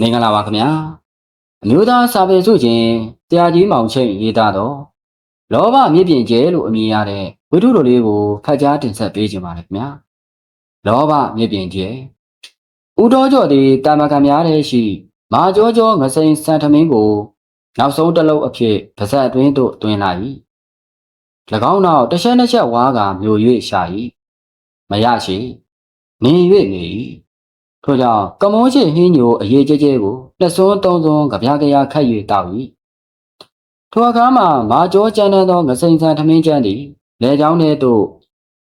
မင်္ဂလာပါခင်ဗျာအမျိုးသားစာပေစုခြင်းတရားကြီးမောင်ချိတ်ရေးသားတော့လောဘမြင့်ပြင်ကျဲလို့အမည်ရတဲ့ဝိထုတော်လေးကိုဖတ်ကြားတင်ဆက်ပေးခြင်းပါတယ်ခင်ဗျာလောဘမြင့်ပြင်ကျဲဦးတော်ကျော်သည်တာမခံများတဲ့ရှိ မာကျော်ကျော်ငစိန်စံထမင်းကို နောက်ဆုံးတစ်လုံးအဖြစ်ပါဇက်အတွင်းသို့တွင်လာ၏၎င်းနောက်တစ်ချက်တစ်ချက်ဝါးကမျိုး၍ရှာ၏မရရှိနေ၍နေ၏ ထို့ကြောင့်ကမောချေဟင်းညိုအရေးကြဲကြဲကိုလက်စွန်းသုံးစွန်းကြပြားကြရာခတ်၍တောက်၏ထိုအခါမှာမာကျော်ကျန်းသောငစိန်စံထမင်းကျန်းသည်လေကြောင်းထဲသို့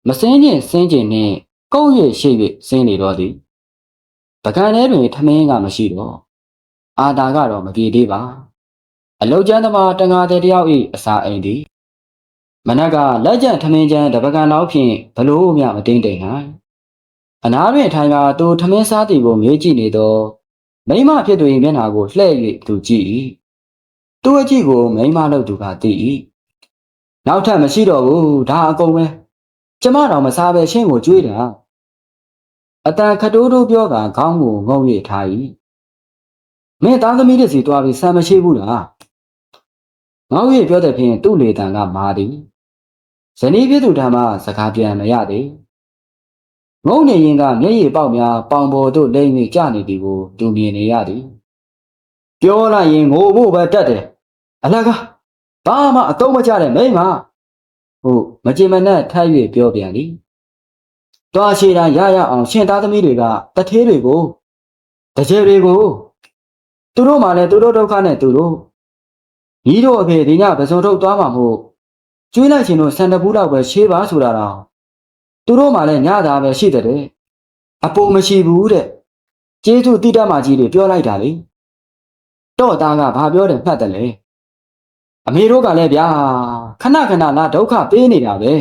မစင်းခြင်းစင်းခြင်းနှင့်ကုတ်၍ရှိ၍စင်းနေတော့သည်ပကံထဲတွင်ထမင်းကမရှိတော့အာတာကတော့မပြေသေးပါအလုတ်ကျန်းသမားတန်ငါတဲ့တယောက်ဤအစာအိမ်သည်မနက်ကလက်ကျန်ထမင်းကျန်းတပကံတော့ဖြင့်ဘလို့မျှမတင်းတိမ်နိုင် အနားတွင်ထိုင်ကသူထမင်းစားသည်ကိုငေးကြည့်နေသောမိမဖြစ်သူ၏မျက်နှာကိုလှည့်၍သူကြည့်၏သူ့အကြည့်ကိုမိမလို့သူကသိ၏နောက်ထပ်မရှိတော့ဘူးဒါအကုန်ပဲကျမတော်မစားပဲရှင်းကိုကြွေးတာအတန်ခတိုးတိုးပြောကခေါင်းကိုငုံ၍ထား၏မင်းသားသမီးတွေစီတွားပြီးဆံမရှိဘူးလားငေါ့၍ပြောတဲ့ဖြင့်သူ့လေတံကမာသည်ဇနီးဖြစ်သူထံမှစကားပြန်မရသေး ငုံနေရင်ကမျက်ရည်ပေါက်များပေါင်ပေါ်သို့လိမ့်၍ကျနေသည်ကိုသူမြင်နေရသည်ပြောလိုက်ရင်ငိုဖို့ပဲတတ်တယ်အလကားဘာမှအတော့မကျတဲ့မိန်းမဟုတ်မကြင်မနဲ့ထပ်၍ပြောပြန်သည်တွားရှိတာရရအောင်ရှင်သားသမီးတွေကတထေးတွေကိုတကြဲတွေကိုသူတို့မှလည်းသူတို့ဒုက္ခနဲ့သူတို့ညီတို့အဖေဒီညပစုံထုတ်သွားမှာမို့ကျွေးလိုက်ရှင်တို့ဆန်တပူးတော့ပဲရှေးပါဆိုတာတော့ သူတို့မှလည်းညတာပဲရှိတဲ့တဲ့အပေါ်မရှိဘူးတဲ့ကျေးဇူးတိတတ်မှကြီးတွေပြောလိုက်တာလေတော့သားကဘာပြောတယ်မှတ်တယ်လေအမေတို့ကလည်းဗျာခဏခဏလာဒုက္ခပေးနေတာပဲ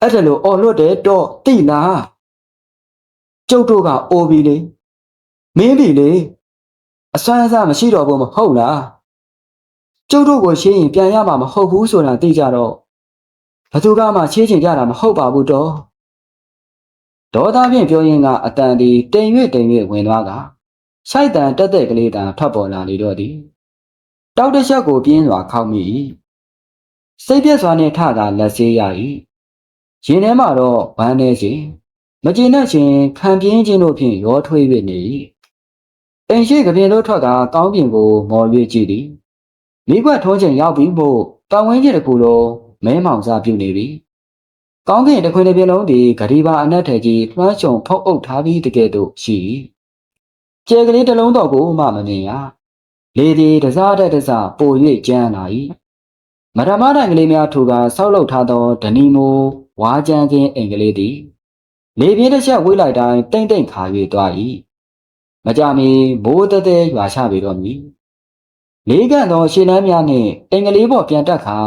အဲ့ဒါလို့အော်လွတ်တယ်တော့တိလားကျုပ်တို့ကအိုပြီလေမင်းပြီလေအစွမ်းအစမရှိတော့ဘူးမဟုတ်လားကျုပ်တို့ကိုရှင်းရင်ပြန်ရမှာမဟုတ်ဘူးဆိုတာသိကြတော့ ဘသူကမှရှင်းချင်ကြတာမဟုတ်ပါဘူးတော့ဒေါသဖြင့်ပြောရင်းကအတန်ဒီတိမ်၍တိမ်၍ဝင်သွားကရှိုက်တန်တက်တဲ့ကလေးတန်ထွက်ပေါ်လာလေတော့သည်တောက်တစ်ချက်ကိုပြင်းစွာခောက်မိ၏စိတ်ပြက်စွာနှင့်ထတာလက်ဆေးရ၏ရင်ထဲမှာတော့ဝမ်းနေခြင်းမကျေနပ်ခြင်းခံပြင်းခြင်းတို့ဖြင့်ရောထွေး၍နေ၏အိမ်ရှိကပြင်တို့ထွက်ကကောင်းပြင်ကိုမော်၍ကြည့်သည်မိကွက်ထုံးချိန်ရောက်ပြီးမို့ပတ်ဝန်းကျင်တစ်ခုလုံး မဲမောင်စားပြုနေပြီကောင်းကင်တစ်ခွင်တစ်ပြလုံးသည်ဂရီဘာအနက်ထည်ကြီးလွှမ်းခြုံဖုတ်အုပ်ထားပြီးတကယ်တော့ရှိကျဲကလေးတစ်လုံးတော့ကိုမှမမြင်ရလေသည်တစားတဲ့တစားပို၍ကျန်းလာ၏မရမတိုင်ကလေးများထူကဆောက်လုပ်ထားသောဒနီမိုဝါကြမ်းခြင်းအိမ်ကလေးသည်လေပြင်းတစ်ချက်ဝေးလိုက်တိုင်းတိမ့်တိမ့်ခါ၍သွား၏မကြမီမိုးတဲတဲရွာချပေတော့မည်လေးကန့်သောရှင်းလန်းများနှင့်အိမ်ကလေးပေါ်ပြန်တက်ခါ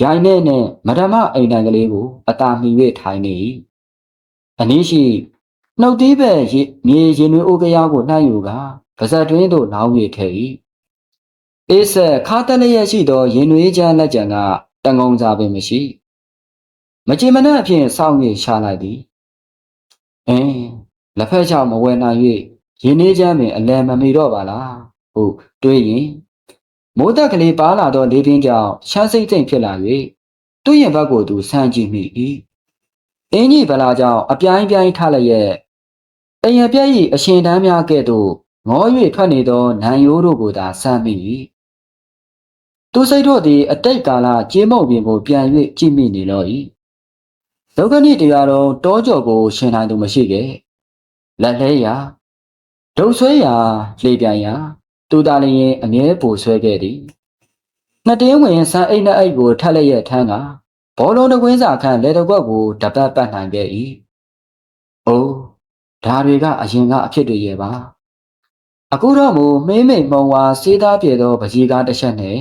ရိုင်းနဲ့နဲ့မဓမ္မအိမ်တန်ကလေးကိုအသာမီ၍ထိုင်နေ၏အနည်းရှိနှုတ်သီးပဲမြေရင်တွေအိုကရားကိုနှိုင်းယူကပါဇက်တွင်းသို့လောင်း၍ထည့်၏အေးဆက်ခါတလျက်ရှိသောရင်နွေးချမ်းလက်ကြံကတန်ကုန်စားပင်မရှိမကြင်မနှက်အဖြစ်စောင့်၍ရှာလိုက်သည်အင်းလက်ဖက်ချောက်မဝယ်နိုင်၍ရင်းနှီးချမ်းပင်အလယ်မမီတော့ပါလားဟုတ်တွေးရင် မိုးတက်ကလေးပါလာသောလေးပြင်းကြောင့်ရှမ်းစိတ်စိတ်ဖြစ်လာ၍သူ့ရင်ဘက်ကိုသူဆန်းကြည့်မိ၏အင်းကြီးဗလာကြောင့်အပြိုင်ပြိုင်ထလျက်တရပြည့်၏အရှင်တန်းများကဲ့သို့ငေါ်၍ထွက်နေသောနံရိုးတို့ကိုသာဆန်းမိ၏သူစိတ်တို့သည်အတိတ်ကာလကြေးမုံပင်ကိုပြန်၍ကြည့်မိနေလော၏ဒုက္ခနိတရားတော်တောကြော်ကို ရှင်နိုင်သူမရှိခဲ့လက်လဲရာဒုံဆွဲရာလေပြန်ရာ သူသားလည်းရင်အမြဲပိုဆွဲခဲ့သည်နှစ်တင်းဝင်ဆန်းအိတ်နဲ့အိတ်ကိုထက်လက်ရဲ့ထမ်းကဘောလုံးတကွင်းစာခန့်လက်တကွက်ကိုတပတ်ပတ်နိုင်ခဲ့၏အိုးဒါတွေကအရင်ကအဖြစ်တွေရဲ့ပါအခုတော့မူမင်းမိန်မုံဝါစေးသားပြေသောပကြီးကားတစ်ချက်နဲ့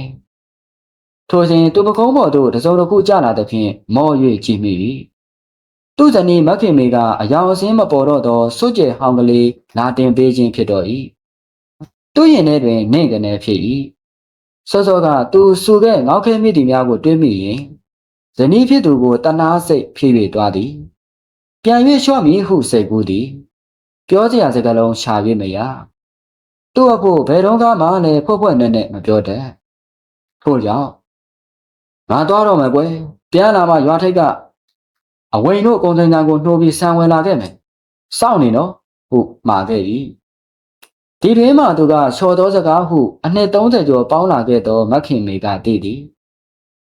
ထိုစဉ်သူပကုံးပေါ်သို့တစုံတစ်ခုကျလာသည်ဖြင့်မော့၍ကြည့်မိ၏သူ့ဇနီးမခင်မေကအယောင်အစင်းမပေါ်တော့သောစွကြဲဟောင်းကလေးလာတင်ပေးခြင်းဖြစ်တော်၏ သူ့ရင်ထဲတွင်နှင့်ကနေဖြစ်၏စောစောကသူစူခဲ့ငေါခဲမိသည်များကိုတွေးမိရင်ဇနီးဖြစ်သူကိုတနာစိတ်ဖြည့်၍သွားသည်ပြန်၍လျှော့မည်ဟုစိတ်ကူးသည်ပြောစရာစကားလုံးရှာ၍မရသူ့အဖို့ဘယ်တော့မှလည်းဖွက်ဖွက်နဲ့နဲ့မပြောတတ်ထို့ကြောင့်ငါသွားတော့မယ်ကွယ်ပြန်လာမှရွာထိပ်ကအဝိန်တို့ကုန်စင်တန်ကိုနှိုးပြီးဆံဝင်လာခဲ့မယ်စောင့်နေနော်ဟုမှာခဲ့၏ ဒီတွင်မှသူကချော်သောစကားဟုအနှစ်30ကျော်ပေါင်းလာခဲ့သောမခင်မေကတည်သည်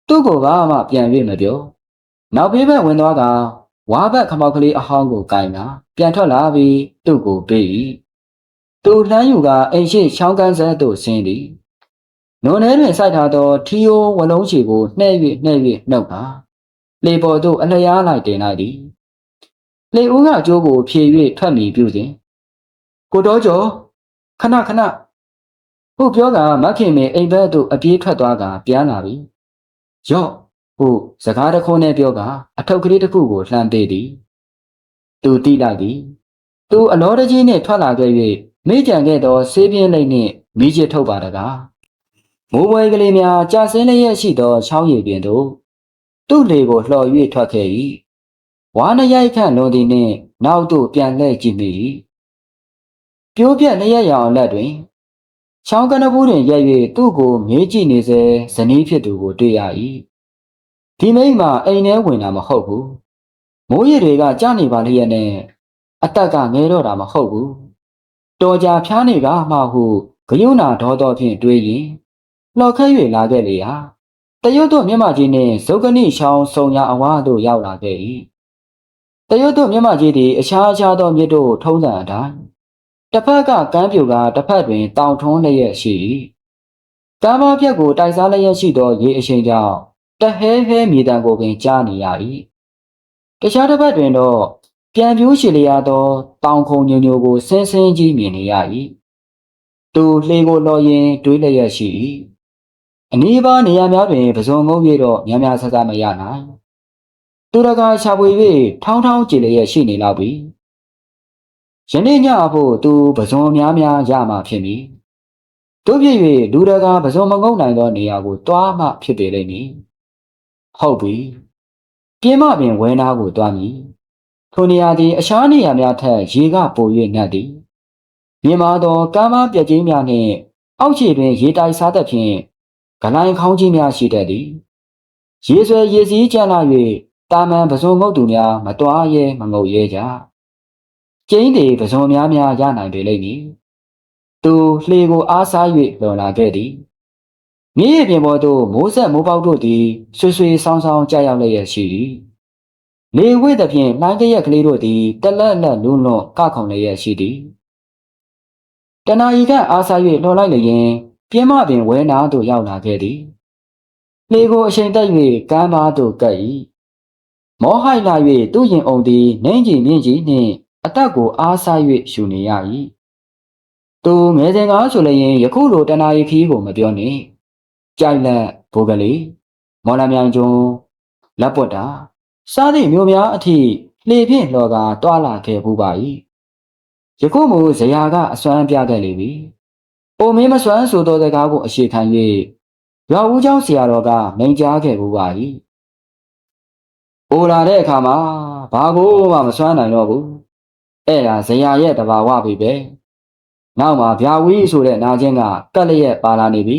သူ့ကိုဘာမှပြန်၍မပြောနောက်ဘေးဘက်ဝင်သွားကဝါဘက်ခမောက်ကလေးအဟောင်းကိုကင်ကပြန်ထွက်လာပြီးသူ့ကိုပေး၏သူလှမ်းယူကအိမ်ရှိချောင်းကန်းဆက်သို့ဆင်းသည်နွန်ထဲတွင်စိုက်ထားသောထီယိုဝလုံးချီကိုနှဲ့၍နှဲ့၍နှုတ်ပါလေပေါ်သို့အလျားလိုက်တင်လိုက်သည်လေဦးကကျိုးကိုဖြေ၍ထွက်မိပြုစဉ်ကိုတော်ကျော် ခဏခဏဟုပြောကမခင်မေအိမ်ဘက်သို့အပြေးထွက်သွားကပြန်လာပြီရော့ဟုစကားတစ်ခုနဲ့ပြောကအထုပ်ကလေးတစ်ခုကိုလှမ်းပေးသည်သူတိလိုက်သည်သူအလောတကြီးနှင့်ထွက်လာခဲ့၍မိကြံခဲ့သောဆေးပြင်းလိမ့်နှင့်မိချစ်ထုတ်ပါတကားမိုးပွဲကလေးများကြာစင်းလျက်ရှိသောချောင်းရည်ပြင်သို့သူ့လေကိုလှော်၍ထွက်ခဲ့၏ဝါနရိုက်ခန့်လွန်သည်နှင့်နောက်သို့ပြန်လှည့်ကြည့်မိ၏ ပြိုးပြက်လျက်ရောင်လက်တွင်ချောင်းကနဘူးတွင်ရက်၍သူ့ကိုမေးကြည့်နေစေဇနီးဖြစ်သူကိုတွေ့ရ၏ဒီမိမ့်မှာအိမ်ထဲဝင်တာမဟုတ်ဘူးမိုးရည်တွေကကြာနေပါလျက်နဲ့အတက်ကငဲတော့တာမဟုတ်ဘူးတော်ကြာဖျားနေကမှဟုဂယုဏဒေါသောဖြင့်တွေးရင်လှော်ခတ်၍လာခဲ့လေဟာတရွတ်တို့မျက်မှကြီးနှင့်ဇုတ်ကနိရှောင်းဆုံရအဝါသို့ရောက်လာခဲ့၏တရွတ်တို့မျက်မှကြီးသည်အခြားအခြားသောမြစ်တို့ထုံးစံအတိုင်း တစ်ဖက်ကကမ်းပြူကတစ်ဖက်တွင်တောင်ထွန်းလျက်ရှိ၏ကမ်းပါပြက်ကိုတိုက်စားလျက်ရှိသောရေအရှိန်ကြောင့်တဟဲဟဲမြေတံကိုပင်ကြားနေရ၏တခြားတစ်ဖက်တွင်တော့ပြန်ပြိုးရှိလျာသောတောင်ခုံညိုညိုကိုဆင်းဆင်းကြီးမြင်နေရ၏သူလှေကိုလော်ရင်တွေးလျက်ရှိ၏အနီးပါးနေရာများတွင်ပဇွန်ငုံ၍တော့များများဆဆမရနိုင်သူတကာချပွေ၍ထောင်းထောင်းကြည်လျက်ရှိနေလောက်ပြီ ယနေ့ညအဖို့သူပဇွန်များများရမှဖြစ်မည်တို့ဖြစ်၍လူတကာပဇွန်မငုံနိုင်သောနေရာကိုတွားမှဖြစ်ပေလိမ့်မည်ဟုတ်ပြီပြင်းမပင်ဝဲနာကိုတွားမည်ထိုနေရာသည်အခြားနေရာများထက်ရေကပို၍နှက်သည်မြင်မာသောကမ်းမပြက်ကြီးများနှင့်အောက်ခြေတွင်ရေတိုက်စားသဖြင့်ဂလိုင်းခေါင်းကြီးများရှိတတ်သည်ရေဆွဲရေစည်းကျလာ၍တာမန်ပစုံငုတ်သူများမတွားရဲမငုတ်ရဲကြ ကျင်းတွေပစုံများများရနိုင်ပေလိမ့်မည်သူလှေကိုအားစား၍လွန်လာခဲ့သည်မြည်ရပြင်ပေါ်သို့မိုးဆက်မိုးပေါက်တို့သည်ဆွေဆွေဆောင်းဆောင်းကြာရောက်လျက်ရှိသည်လေဝိသဖြင့်နှိုင်းတရက်ကလေးတို့သည်တလက်လက်လွန်းလွန်းကခုန်လျက်ရှိသည်တနာရီကအားစား၍လှော်လိုက်လျင်ပြင်းမပင်ဝဲနာသို့ရောက်လာခဲ့သည်လေကိုအချိန်တက်၍ကမ်းပါသို့ကပ်၏မောဟိုက်လာ၍သူ့ရင်အုံသည်နှင်းကြီးမြင့်ကြီးနှင့် အတက်ကိုအားစား၍ရှူနေရ၏သူငယ်စဉ်ကဆိုလျင်ယခုလိုတနာရီခီးကိုမပြောနှင့်ကြိုက်လက်ဘိုးကလေးမော်လမြိုင်ကျွန်းလက်ပွတ်တာစားသည့်မျိုးများအထိလှေဖြင့်လှော်ကာတွာလာခဲ့ပူပါ၏ယခုမူဇရာကအစွမ်းပြခဲ့လေပြီ။အိုမင်းမစွမ်းဆိုသောစကားကိုအရှိခံ၍ရွာဦးเจ้าဆရာတော်ကမိန်ကြားခဲ့ပူပါ၏။အိုလာတဲ့အခါမှာဘာကိုမှမစွမ်းနိုင်တော့ဘူး။ အဲ့ဒါဇရာရဲ့တဘာဝပဲပဲ။နောက်မှာဗျာဝီဆိုတဲ့နာချင်းကကက်လျက်ပါလာနေပြီ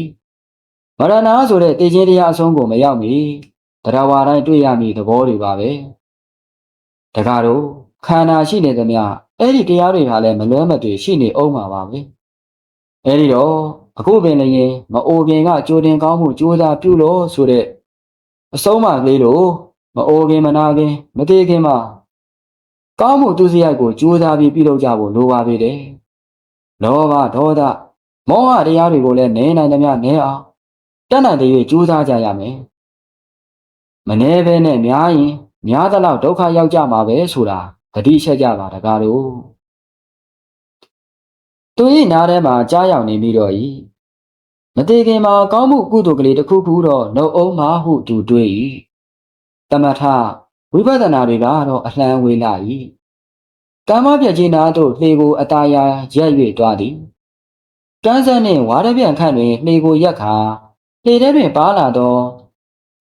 ။မရဏဆိုတဲ့တေချင်းတရားအဆုံးကိုမရောက်မီတရားဝါတိုင်းတွေ့ရမည်သဘောတွေပါပဲ။တကားတော့ခန္ဓာရှိနေသမျှအဲ့ဒီတရားတွေဟာလည်းမလွဲမသွေရှိနေအောင်ပါပါပဲအဲ့ဒီတော့အခုပင်လည်းမအိုခင်ကကြိုတင်ကောင်းမှုကြိုးစားပြုလို့ဆိုတဲ့အဆုံးမကလေးလို့မအိုခင်မနာခင်မသေးခင်မှာ ကောင်းမှုသူစရိုက်ကိုကြိုးစားပြီးပြုလုပ်ကြဖို့လိုပါပေတယ်လောဘဒေါသမောဟတရားတွေကိုလည်းနည်းနိုင်သမျှနည်းအောင်တတ်နိုင်တဲ့၍ကြိုးစားကြရမယ်မနှဲပဲနဲ့များရင်များသလောက်ဒုက္ခရောက်ကြမှာပဲဆိုတာတတိချက်ကြပါတကားတို့သူ၏နားထဲမှာကြားရောက်နေပြီးတော့ဤမသေးခင်မှာကောင်းမှုကုသိုလ်ကလေးတစ်ခုခုတော့နှုတ်အောင်မှဟုသူတွေး၏တမထ ဝိပဿနာတွေကတော့အလှမ်းဝေးလာ၏ကမ္မပြခြင်းနာသို့လှေကိုအតាယာရက်၍တွားသည်ကန်းစက်နှင့်ဝါရပြန်ခန့်တွင်လှေကိုရက်ခါလှေထဲတွင်ပါလာသော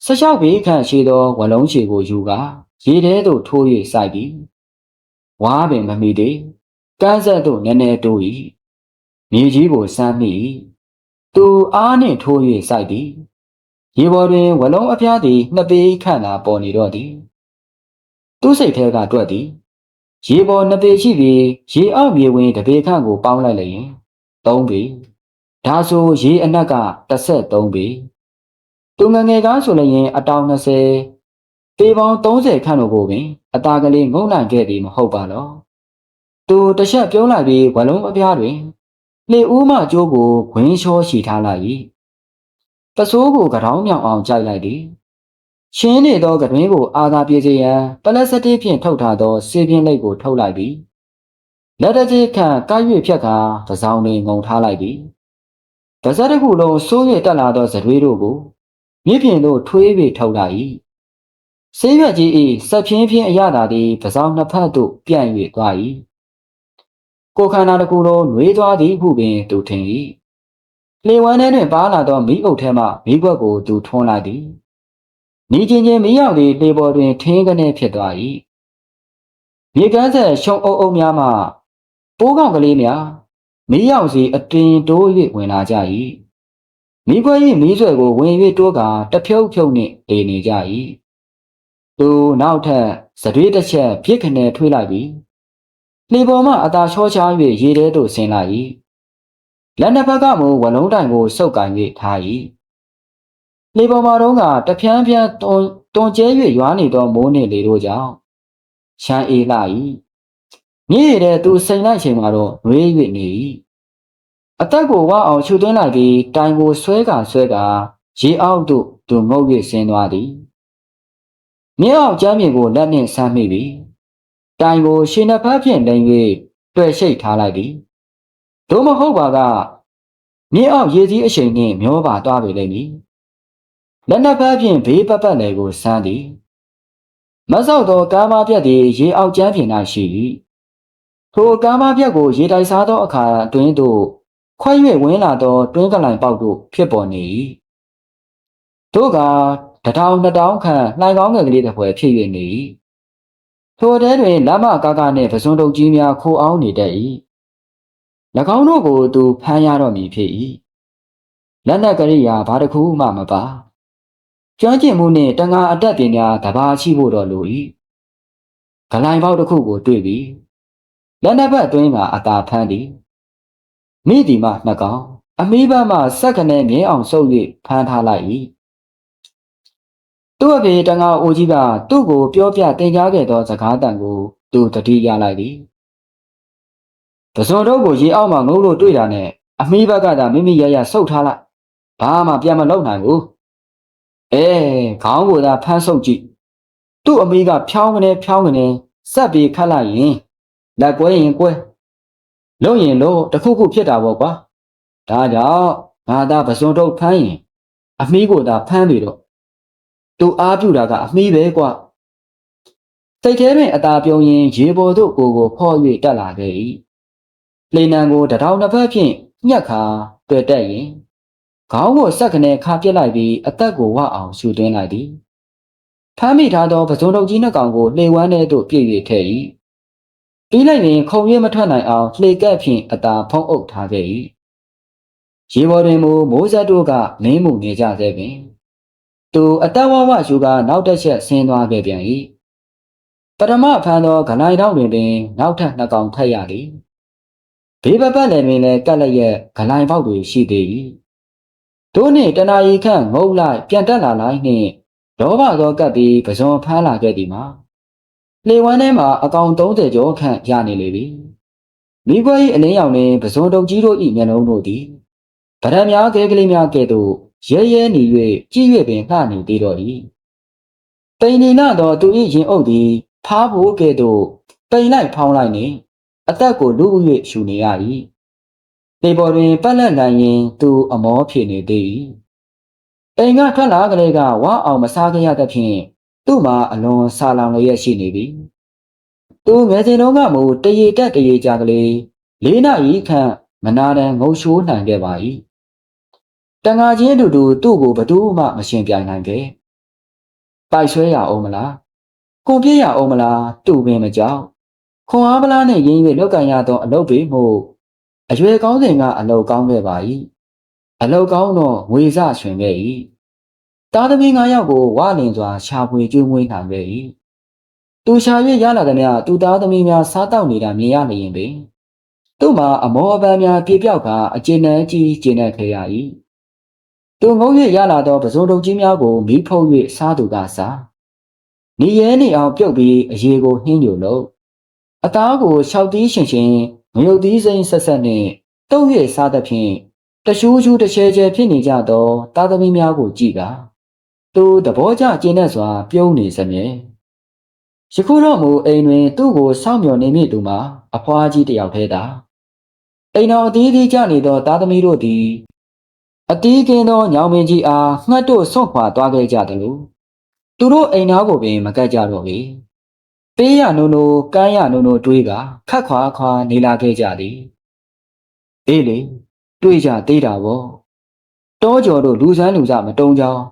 ဆလျှောက်ဘေးခန့်ရှိသောဝလုံးချေကိုယူကာရေထဲသို့ထိုး၍စိုက်သည်ဝါပင်မမိသေးကန်းဆက်သို့နည်းနည်းတိုး၏မြေကြီးကိုစမ်းမိ၏သူအားနှင့်ထိုး၍စိုက်သည်ရေပေါ်တွင်ဝလုံးအပြားသည်နှစ်ပေခန့်သာပေါ်နေတော့သည် သူစိတ်ထဲကတွက်သည်ရေပေါ်နှစ်ပေရှိပြီးရေအောက်မြေဝင်တစ်ပေခန့်ကိုပေါင်းလိုက်လျင်၃ပေဒါဆိုရေအနက်က33ပေသူငငယ်ကားဆိုလျင်အတောင်20ပေပေါင်း30ခန့်တို့ကိုပင်အသားကလေးငုံနိုင်ခဲ့သည်မဟုတ်ပါတော့သူတစ်ချက်ပြုံးလိုက်ပြီးဝလုံးအပြားတွင်လေဦးမကျိုးကိုခွင်းလျှောရှိထားလိုက်၏ပစိုးကိုကြောင်မြောင်အောင်ကြိုက်လိုက်သည် ရှင်းနေသောကတွင်ကိုအာသာပြေစေရန်ပလက်စတစ်ဖြင့်ထုတ်ထားသောစေပြင်းလိပ်ကိုထုတ်လိုက်ပြီးလက်တစ်ချေခန့်ကိုက်၍ဖြတ်ကာပစောင်းတွင်ငုံထားလိုက်သည်။ပါဇက်တစ်ခုလုံးစိုး၍တက်လာသောဇတွေးတို့ကိုမြစ်ပြင်သို့ထွေး၍ထုတ်လိုက်၏။ဆေးရွက်ကြီး၏ဆက်ဖြင်းဖြင်းအရသာသည်ပစောင်းနှစ်ဖက်သို့ပြန့်၍သွား၏။ကိုယ်ခန္ဓာတစ်ခုလုံးနှွေးသွားသည်ဟုပင်သူထင်၏။လေဝမ်းထဲတွင်ပါလာသောမိအုပ်ထဲမှမိခွက်ကိုသူထွန်းလိုက်သည်။ နီချင်းချင်းမိရောက်သည်လေပေါ်တွင်ထင်းကနေဖြစ်သွား၏။မြေကမ်းဆက်ရှုံအုပ်အုပ်များမှပိုးကောင်ကလေးများမီးရောက်စီအတင်တိုး၍ဝင်လာကြ၏မိခွဲ၏မီးဆွဲကိုဝင်၍တိုးကတဖြုတ်ဖြုတ်နှင့်နေနေကြ၏သူနောက်ထပ်စတွေးတစ်ချက်ပြစ်ခနဲထွေးလိုက်ပြီးလေပေါ်မှအသာချောချား၍ရေထဲသို့ဆင်းလိုက်၏လက်နှစ်ဖက်ကမူဝလုံးတိုင်ကိုစုပ်ကန်၍ထား၏ လေပေါ်မှာတော့ကတဖြန်းဖြန်းတွန်တွန်ကျဲ၍ရွာနေသောမိုးနှင့်လေတို့ကြောင့်ရှမ်းအေးလာ၏မြည်ရတဲ့သူစိန်လိုက်ချိန်မှာတော့ဝေး၍နေ၏အသက်ကိုဝအောင်ခြုံသွင်းလိုက်ပြီးတိုင်ကိုဆွဲကဆွဲကရေအောက်သို့သူငုပ်၍ဆင်းသွားသည်မြင်းအောင်ကျမ်းမြေကိုလက်နှင့်ဆမ်းမိပြီးတိုင်ကိုရှင်နှစ်ဖက်ဖြင့်လိမ်၍တွေ့ရှိတ်ထားလိုက်သည်ဒို့မဟုတ်ပါကမြင်းအောင်ရေစည်းအချိန်နှင့်မျောပါသွားပေလိမ့်မည် လက်နှစ်ဖက်ဖြင့်ဘေးပတ်ပတ်လေကိုဆမ်းသည်မဆောက်သောကားမပြတ်သည်ရေအောက်ကျမ်းပြင်၌ရှိ၏ထိုကားမပြတ်ကိုရေတိုက်စားသောအခါတွင်သို့ခွဲ၍ဝင်လာသောတွင်းကလိုင်ပေါက်တို့ဖြစ်ပေါ်နေ၏တို့ကတထောင်နှစ်တောင်းခန့်လှိုင်ကောင်းငယ်ကလေးတစ်ဖွဲဖြစ်၍နေ၏ထိုတဲတွင်လမ်းမကားကားနှင့်ပစွန်တုပ်ကြီးများခိုးအောင်နေတတ်၏၎င်းတို့ကိုသူဖမ်းရတော့မည်ဖြစ်၏လက်နက်ကရိယာဘာတစ်ခုမှမပါ ကျွမ်းကျင်မှုနှင့်တန်ခါအတက်ပညာတဘာရှိဖို့တော့လို၏ဂလိုင်ပေါက်တစ်ခုကိုတွေ့ပြီးလက်နှစ်ဖက်အတွင်းကအသာဖမ်းသည်မိဒီမှနှစ်ကောင်အမီးဘက်မှစက်ကနေမြဲအောင်ဆုပ်၍ဖမ်းထားလိုက်၏သူ့အဖေတန်ခါအိုကြီးကသူ့ကိုပြောပြတင်ကြားခဲ့သောစကားတန်ကိုသူတတိရလိုက်သည်ပဇွန်တို့ကိုရေအောက်မှာငုံလို့တွေ့တာနဲ့အမီးဘက်ကသာမိမိရရဆုပ်ထားလိုက်ဘာမှပြန်မလုပ်နိုင်ဘူး အဲခေါင်းကိုသာဖမ်းဆုပ်ကြည့်သူ့အမီးကဖြောင်းကနေဖြောင်းကနေစက်ပြီးခတ်လိုက်ရင်လက်ကွဲရင်ကွဲလုံရင်လို့တခုခုဖြစ်တာပေါ့ကွာဒါကြောင့်ငါသာပစွန်ထုတ်ဖမ်းရင်အမီးကိုသာဖမ်းပြီတော့သူအားပြူတာကအမီးပဲကွာစိတ်ထဲတွင်အသာပြုံရင်ရေပေါ်သို့ကိုကိုဖော့၍တက်လာခဲ့၏လေနံကိုတထောင်တစ်ဖက်ဖြင့်ညက်ခါတွေ့တက်ရင် ခေါင်းကိုဆက်ကနေခါပြစ်လိုက်ပြီးအသက်ကိုဝအောင်ရှူသွင်းလိုက်သည်ဖမ်းမိထားသောပစုံတုပ်ကြီးနှစ်ကောင်ကိုလှေဝမ်းထဲသို့ပြည့်၍ထည့်၏ပြီးလိုက်ရင်ခုံရမထွက်နိုင်အောင်လှေကပ်ဖြင့်အသာဖုံးအုပ်ထားခဲ့၏ရေပေါ်တွင်မူမိုးဆက်တို့ကမင်းမှုနေကြသေးပင်သူအတဝဝယူကနောက်တစ်ချက်ဆင်းသွားခဲ့ပြန်၏ပထမဖမ်းသောဂလိုင်တောင်းတွင်ပင်နောက်ထပ်နှစ်ကောင်ထပ်ရသည်ဘေးပပတ်လည်းတွင်လည်းကက်လက်ရဲ့ဂလိုင်ပေါက်တွေရှိသေး၏ တို့နှင့်တနာရီခန့်ငုံလိုက်ပြန်တက်လာလိုက်နှင့်လောဘသောကပ်ပြီးပဇွန်ဖမ်းလာခဲ့သည်မှာလေဝမ်းထဲမှာအကောင်30ကျော်ခန့်ရနေလေပြီမိဘ၏အလင်းရောင်နှင့်ပဇွန်တုံကြီးတို့၏မျက်လုံးတို့သည်ဗရံများကဲကလေးများကဲ့သို့ရဲရဲနေ၍ကြည့်၍ပင်လှနေသေးတော့၏ပိန်နေနသောသူ၏ရင်အုပ်သည်ဖားဖို့ကဲ့သို့ပိန်လိုက်ဖောင်းလိုက်နေအသက်ကိုလူဥ၍ရှူနေရ၏ လေပေါ်တွင်ပက်လက်နိုင်ရင်သူအမောဖြေနေသေး၏အိမ်ကထွက်လာကလေးကဝါအောင်မစားခဲ့ရသဖြင့်သူ့မှာအလွန်ဆာလောင်လျက်ရှိနေပြီသူငယ်စဉ်တုန်းကမူတရေတက်တရေကြကလေးလေးနာရီခန့်မနာတန်ငုံရှိုးနိုင်ခဲ့ပါ၏တန်ငါချင်းအတူတူသူ့ကိုဘသူမှမရှင်ပြိုင်နိုင်ခဲ့ပိုက်ဆွဲရအောင်မလားကွန်ပြည့်ရအောင်မလားတူပင်မကြောက်ခွန်အားပလားနဲ့ရင်း၍လောက်ကန်ရသောအလုပ်ပေမှု အရွယ်ကောင်းစဉ်ကအလောက်ကောင်းခဲ့ပါ၏အလောက်ကောင်းတော့ငွေစဆွင်ခဲ့၏သားသမီး၅ယောက်ကိုဝလင်စွာရှာဖွေကျွေးမွေးနိုင်ခဲ့၏သူရှာ၍ရလာသည်များသူသားသမီးများစားတောက်နေတာမြင်ရလျင်ပင်သူ့မှာအမောအပန်းများပြေပြောက်ကအကျဉ်းနှံကြီးကျဉ်းနှံခဲ့ရ၏သူငုံ၍ရလာသောပစုံတုပ်ကြီးများကိုမီးဖုံး၍စားသူကစားနေရဲနေအောင်ပြုတ်ပြီးအရေကိုနှင်းညိုလို့အသားကိုရှောက်သီးရှင်ရှင် ငရုတ်သီးစိမ်းဆက်ဆက်နှင့်တုပ်၍စားသဖြင့်တရှူးရှူးတချဲချဲဖြစ်နေကြသောသားသမီးများကိုကြည့်ကသူသဘောကျကျဉ်းတဲ့စွာ ပြုံးနေစမြဲယခုတော့မူအိမ်တွင် သူ့ကိုစောင့်မျှော်နေမိသူမှာအဖွားကြီးတစ်ယောက်သေးတာအိမ်တော်အသီးသီးကြနေသောသားသမီးတို့သည်အတီးကင်းသောညောင်ပင်ကြီးအားငှက်တို့ဆွန့်ခွာသွားခဲ့ကြတယ်လို့သူတို့အိမ်သားကိုပင်မကတ်ကြတော့ပေ ပေးရနိုးနိုးကမ်းရနိုးနိုးတွေးကခတ်ခွာခွာနေလာခဲ့ကြသည်အေးလေတွေးကြသေးတာပေါ့တောကျော်တို့လူစမ်းလူစမတုံးကြောင်း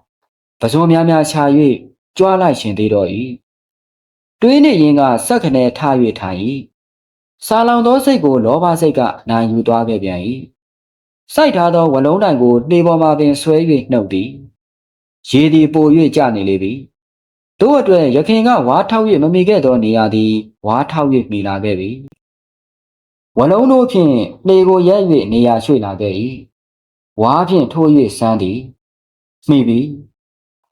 ပဇွန်များများခြာ၍ကြွားလိုက်ရှင်သေးတော့၏တွေးနေရင်ကစက်ခနဲထား၍ထိုင်၏စာလောင်သောစိတ်ကိုလောဘစိတ်ကနိုင်ယူသွားခဲ့ပြန်၏စိုက်ထားသောဝလုံးတိုင်ကိုနှေပေါ်မှပင်ဆွဲ၍နှုတ်သည်ရေသည်ပို၍ကျနေလေပြီ တို့အတွက်ရခင်ကဝါထောက်၍မမိခဲ့သောနေရာသည်ဝါထောက်၍မိလာခဲ့ပြီဝလုံးတို့ဖြင့်နှေကိုရဲ၍နေရာရွှေ့လာခဲ့၏ဝါဖြင့်ထိုး၍စမ်းသည်မိပြီ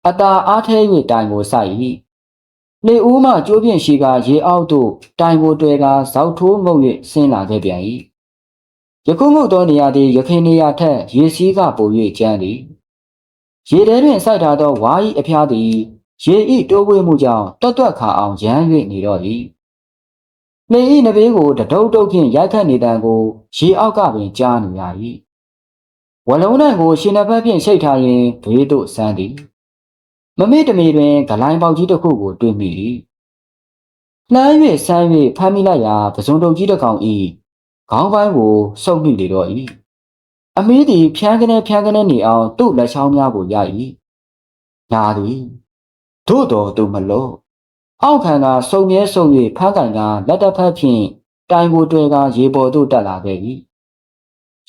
အတာအားထဲ၍တိုင်ကိုစိုက်၏နေဦးမှကျိုးဖြင့်ရှိကရေအောက်သို့တိုင်ကိုတွေ့ကဇောက်ထိုးငုံ၍ဆင်းလာခဲ့ပြန်၏ယခုငုတ်သောနေရာသည်ရခင်နေရာထက်ရေစီးကပို၍ကျန်းသည်ရေထဲတွင်စိုက်ထားသောဝါ၏အဖျားသည် ရေဤတိုးပွေးမှုကြောင့်တွတ်တွတ်ခါအောင်ရမ်း၍နေတော့၏နေဤနဘေးကိုတဒုတ်တုတ်ဖြင့်ရိုက်ခတ်နေတံကိုရေအောက်ကပင်ကြားနေရ၏ဝလုံးတံကိုရှင်နှစ်ဖက်ဖြင့်ရှိတ်ထားရင်ဘေးသို့ဆန်းသည်မမေ့တမေတွင်ဂလိုင်းပေါက်ကြီးတစ်ခုကိုတွေ့မိ၏နှမ်း၍ဆန်း၍ဖမ်းမိလိုက်ရာပစုံတုပ်ကြီးတစ်ကောင်၏ခေါင်းပိုင်းကိုစုပ်မိလေတော့၏အမီးသည်ဖြန်းကနေဖြန်းကနေနေအောင်သူ့လက်ချောင်းများကိုရ၏ညာသည် တို့တော်သူမလို့အောက်ခံကစုံမြဲစုံ၍ဖမ်းကန်ကလက်တစ်ဖက်ဖြင့်တိုင်ကိုတွေ့ကရေပေါ်သို့တက်လာခဲ့၏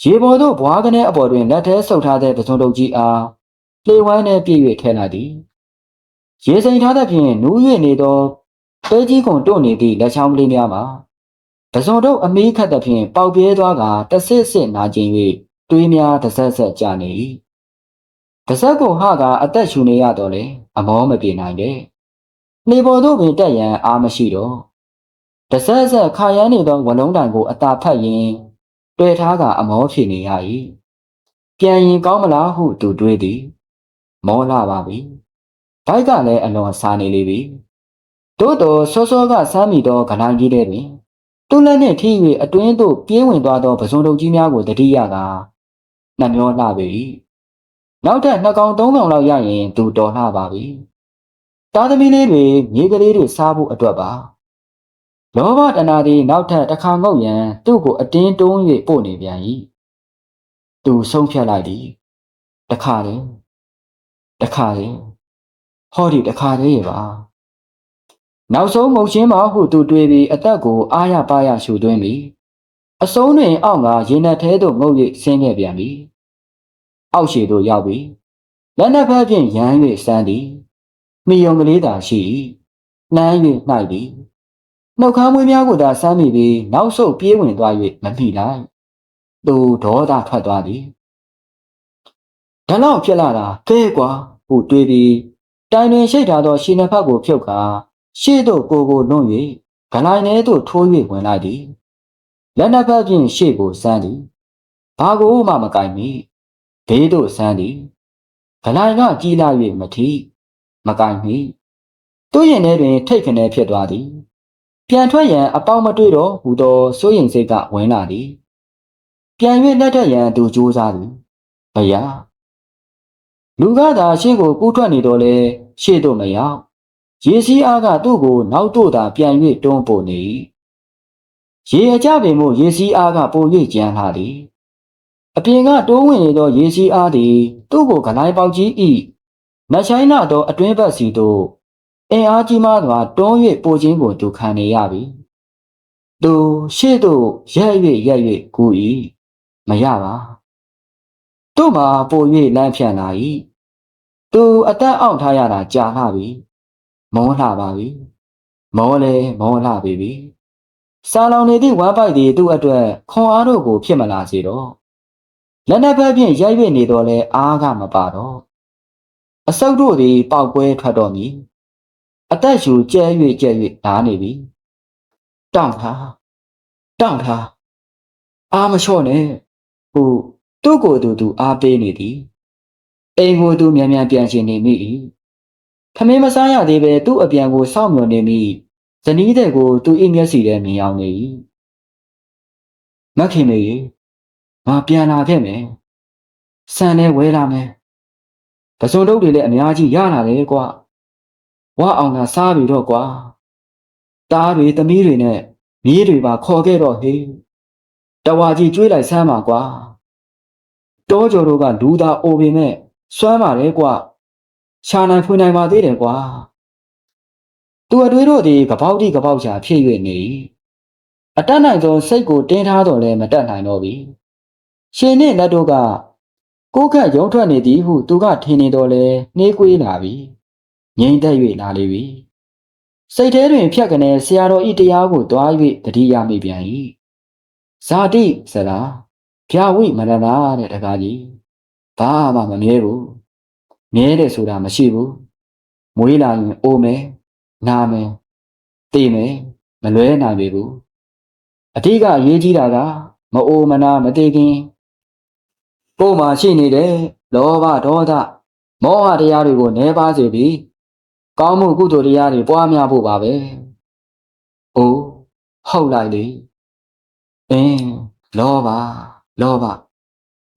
ရေပေါ်သို့ဘွားကနေအပေါ်တွင်လက်ထဲဆုပ်ထားတဲ့ပစုံတုပ်ကြီးအားလေဝမ်းနှင့်ပြည့်၍ထဲလာသည်ရေစိမ်ထားသဖြင့်နူး၍နေသောတဲကြီးကွန်တို့နေသည့်လက်ချောင်းကလေးများမှာပစုံတို့အမီးခတ်သဖြင့်ပေါက်ပြဲသွားကတဆစ်စစ်နာကျင်၍တွေးများတစ်ဆက်ဆက်ကြာနေ၏တစ်ဆက်ကိုဟကအသက်ရှူနေရတော့လေ အမောမပြေနိုင်တဲ့နေပေါ်တို့ပင်တက်ရန်အားမရှိတော့တစ်ဆက်ဆက်ခါရမ်းနေသောဝလုံးတိုင်ကိုအသာဖတ်ရင်းတွေ့ထားကအမောဖြစ်နေရ၏ပြန်ရင်ကောင်းမလားဟုသူတွေးသည်မောလာပါပြီဘိုက်ကလည်းအလွန်စားနေလေပြီသို့တော်စောစောကစမ်းမိသောကလိုင်းကြီးတဲ့တွင်သူ့လက်နှင့်ထိ၍အတွင်းသို့ပြေးဝင်သွားသောပစုံတုပ်ကြီးများကိုတတိယကနှမျောလှပေ၏ နောက်ထပ်နှစ်ကောင်သုံးကောင်လောက်ရရင်သူတော်လှပါပြီသားသမီးလေးတွေမြေကလေးတွေစားဖို့အတွက်ပါလောဘတဏှာသည်နောက်ထပ်တစ်ခါငုတ်ရန်သူ့ကိုအတင်းတွန်း၍ပို့နေပြန်၏သူဆုံးဖြတ်လိုက်သည်တခါတည်းတခါတည်းဟောဒီတခါတည်းရပါနောက်ဆုံးမုတ်ချင်းမဟုသူတွေးပြီးအသက်ကိုအားရပါရရှူသွင်းပြီးအစုံးတွင်အောက်ကရေနက်ထဲသို့ငုတ်၍ဆင်းခဲ့ပြန်ပြီ အောက်ရှိသို့ရောက်ပြီးလက်နက်ဖက်ဖြင့်ရမ်း၍စမ်းသည်မိယုံကလေးသာရှိနှမ်း၍နှိုက်သည်နှုတ်ခမ်းမွေးများကိုသာစမ်းမိပြီးနောက်ဆုတ်ပြေးဝင်သွား၍မမိလိုက်သူဒေါသထွက်သွားသည်ဒါတော့ဖြစ်လာတာကဲကွာဟုတွေးပြီးတိုင်တွင်ရှိထားသောရှင်နှစ်ဖက်ကိုဖြုတ်ကာရှေ့သို့ကိုကိုလွန့်၍ဂလိုင်းထဲသို့ထိုး၍ဝင်လိုက်သည်လက်နှစ်ဖက်ဖြင့်ရှေ့ကိုစမ်းသည်ဘာကိုမှမကင်မီ ဘေးသို့စမ်းသည်ဂလိုင်းကကြီးလာ၍မထီမကင်မီသူ့ရင်ထဲတွင် ထိတ်ခနဲဖြစ်သွားသည် ပြန်ထွက်ရန်အပေါက်မတွေ့တော့ဟူသောစိုးရင်စိတ်ကဝင်လာသည်ပြန်၍လက်ထက်ရန်သူကြိုးစားသည်ဘယာလူကသာရှေ့ကိုကူးထွက်နေတော့လေရှေ့သို့မရောက်ရေစီးအားကသူ့ကို နောက်သို့သာပြန်၍တွန်းပို့နေရေအကြပင်မို့ရေစီးအားကပို၍ကြမ်းလာသည် အပြင်ကတိုးဝင်နေသောရေစီးအားသည်သူ့ကိုဂလိုင်းပေါက်ကြီးဤနချိုင်းနာသောအတွင်းဘက်စီသို့အင်အားကြီးမားစွာတွန်း၍ပိုခြင်းကိုသူခံနေရပြီသူရှေ့သို့ရက်၍ရက်၍ကူ၏မရပါသူ့မှာပို၍လမ်းဖြန့်လာ၏သူအသက်အောင့်ထားရတာကြာလှပြီမောလှပါပြီမောလဲမောလှပြီပြီစာလောင်နေသည့်ဝမ်းပိုက်သည်သူ့အတွက်ခွန်အားတို့ကိုဖြစ်မလာစေတော့ လက်နက်ဘက်ဖြင့်ရိုက်၍နေတော့လဲအားကမပါတော့အဆုပ်တို့သည်ပေါက်ကွဲထွက်တော့မည်အသက်ရှူကျဲ၍ကျဲ၍ဓာနေပြီတောင့်ထားတောင့်ထားအားမလျှော့နဲ့ဟိုသူ့ကိုယ်သူသူအားပေးနေသည်အိမ်ကိုသူမြန်မြန်ပြန်ရှင်နေမိ၏ခမင်းမစားရသေးပဲသူ့အပြန်ကိုစောင့်မျှော်နေမိဇနီးတဲ့ကိုသူ့အိမ်မျက်စီထဲမြင်အောင်နေ၏မခင်မေ ငါပြန်လာခဲ့မယ်ဆန်နဲ့ဝဲလာမယ်ပစုံတုပ်တွေလည်းအများကြီးရလာတယ်ကွာဝါအောင်သာစားပြီတော့ကွာတားတွေသမီးတွေနဲ့မြေးတွေပါခေါ်ခဲ့တော့ဟေးတဝါကြီးကျွေးလိုက်ဆမ်းပါကွာတောကျော်တို့ကလူသားအိုပေမဲ့စွမ်းပါတယ်ကွာရှာနိုင်ဖွေနိုင်ပါသေးတယ်ကွာသူအတွေးတို့သည်ကပောက်တိကပောက်ချာဖြစ်၍နေ၏အတတ်နိုင်သောစိတ်ကိုတင်းထားတော်လဲမတတ်နိုင်တော့ပြီ ရှင်နှင့်လက်တို့ကကိုယ်ခန့်ရုံထွက်နေသည်ဟုသူကထင်နေတော်လဲနှေးကွေးလာပြီငြိမ်သက်၍လာလေပြီစိတ်ထဲတွင် ဖြတ်ကနေဆရာတော်ဤတရားကိုတွား၍တတိယမိပြန်၏ဇာတိစလားဖြာဝိမရဏတဲ့တကားကြီးဘာမှမမြဲဘူးမြဲတယ်ဆိုတာမရှိဘူးမွေးလာရင်အိုမယ်နာမယ်သိမယ်မလွဲနိုင်ပေဘူးအတိကအရေးကြီးတာကမအိုမနာမသိခင် ကိုယ်မှာရှိနေတဲ့လောဘဒေါသမောဟတရားတွေကိုနှဲပါစေပြီးကောင်းမှုကုသိုလ်တရားတွေပွားများဖို့ပါပဲ။အိုးဟုတ်လိုက်လေ။အင်းလောဘလောဘ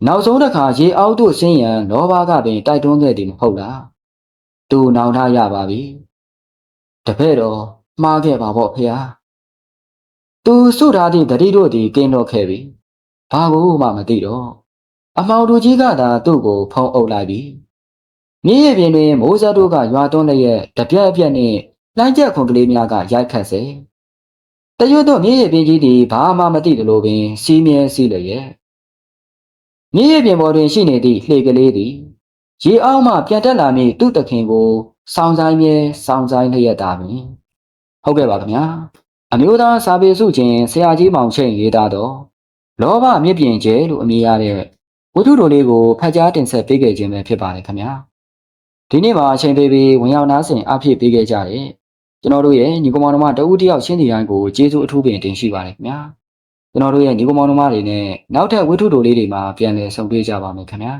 နောက်ဆုံးတစ်ခါရေအောက်သို့ဆင်းရန်လောဘကပင်တိုက်တွန်းခဲ့သည်မဟုတ်လား။သူနောင်ထားရပါပြီ။တပည့်တော်မှားခဲ့ပါပေါ့ဖေဟာ။သူစွထားသည့်တတိတို့သည်ကင်းတော့ခဲ့ပြီ။ဘာကိုမှမသိတော့ အမောင်သူကြီးကသာသူ့ကိုဖုံးအုပ်လိုက်ပြီ။မြင်းရပြင်တွင်မိုးစက်တို့ကရွာသွန်းလျက်တပြက်အပြက်နှင့်လှမ်းချက်ခွန်ကလေးများကရိုက်ခတ်စေ။တရွတ်တို့မြင်းရပြင်ကြီးသည်ဘာမှမသိသလိုပင် စီးမြဲစီးလျက်မြင်းရပြင်ပေါ်တွင်ရှိနေသည့်လှေကလေးသည်ရေအောက်မှပြန်တက်လာမည့်သူ့တခင်ကိုစောင်းဆိုင်မြဲစောင်းဆိုင်လျက်သာပင်ဟုတ်ကဲ့ပါခင်ဗျာအမျိုးသားစာပေစုချင်းဆရာကြီးမောင်ချိန်ရေးသားတော့လောဘမြစ်ပြင်ကျဲလို့အမည်ရတဲ့ ဝတ္ထုတော်လေးကိုဖတ်ကြားတင်ဆက်ပေးခဲ့ခြင်းပဲဖြစ်ပါတယ်ခင်ဗျာဒီနေ့မှာအချိန်ပေးပြီးဝင်ရောက်နားဆင်အဖြစ်ပေးခဲ့ကြတယ်ကျွန်တော်တို့ရဲ့ညီကောင်မောင်နှမတဦးတယောက်ရှင်းစီတိုင်းကိုကျေးဇူးအထူးပင်တင်ရှိပါတယ်ခင်ဗျာကျွန်တော်တို့ရဲ့ညီကောင်မောင်နှမတွေနဲ့နောက်ထပ်ဝတ္ထုတော်လေးတွေမှာပြန်လည်ဆုံတွေ့ကြပါမယ်ခင်ဗျာ